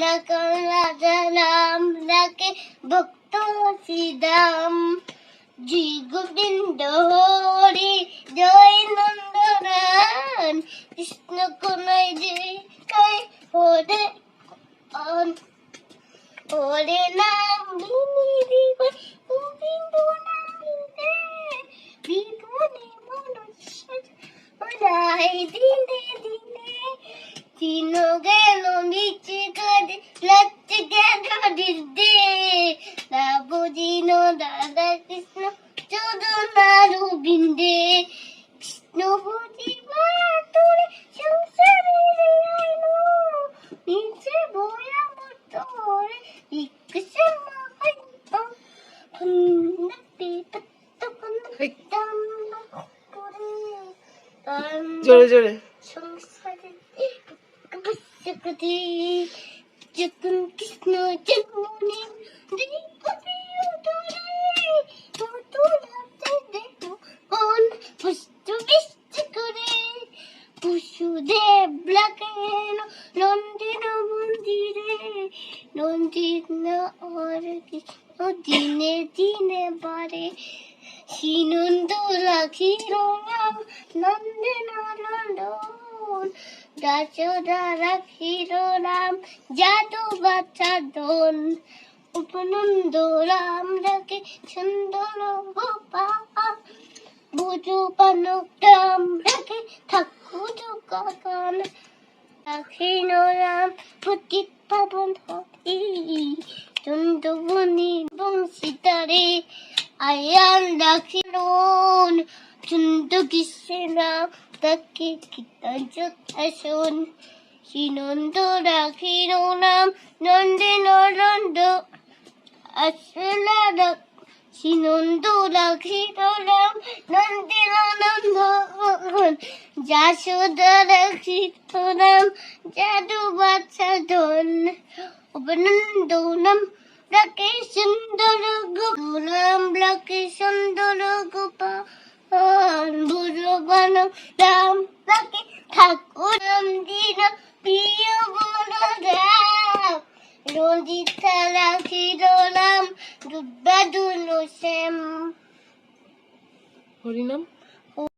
রাখাল রাজা রাম রাখে ভক্ত শ্রীরাম জয় গোবিন্দ হরি জয় নন্দরান কৃষ্ণ কোনায় জয় জয় হরে ওরে নাম বিনি গোবিন্দ নামিতে বিধনে মনুষ্য ওরাই দিনে দিনে দিন গেল নিচে কাঁদে লাগছে গেল দিদে রাব দিন দাদা কৃষ্ণ চোদনার বিন্দে কৃষ্ণ বুঝিবা তোরে সংসারে আইলো নিচে বয়া মতরে ইকসে মাইতো ফন্না পেপত ফন্না দাম্মা করে। জোরে জোরে। সংসারে কবসকতি যখন কৃষ্ণ জন্মনি দ্রৌপদী উদরে মথুরাতে দেখো কোন পুষ্ট পশুদেব লাগেন নন্দিন মন্দিরে নন্দিন আর কৃষ্ণ দিনে দিনে বারে সিনন্দ রাখিল নাম নন্দিন নন্দন যশোদা রাখিল নাম জাদু বাচ্চা দন উপনন্দ রাম রাখে সুন্দর গোপাল বুঝু পানগ্রাম রাখে ঠাকুর কাকান রাখিল রাম পতিত পাবন হরি। চন্দ্রবনি বংশীতারে আয়ান রাখিল চন্দ্র কৃষ্ণ 어떻게 기던쭉 하시온 신혼도라 기노남 넌디노런도 아슬라락 신혼도라 기노남 넌디노런도 자수도라 기노남 자두바차돈 오빠는 도남 라케 신도르고 도남 라케 신도르고 রাম তাকে ঠাকুর দিন প্রিয় বলরাম রঞ্জিতা রাখিল নাম দুর্বাদুল শ্যাম। হরিনাম?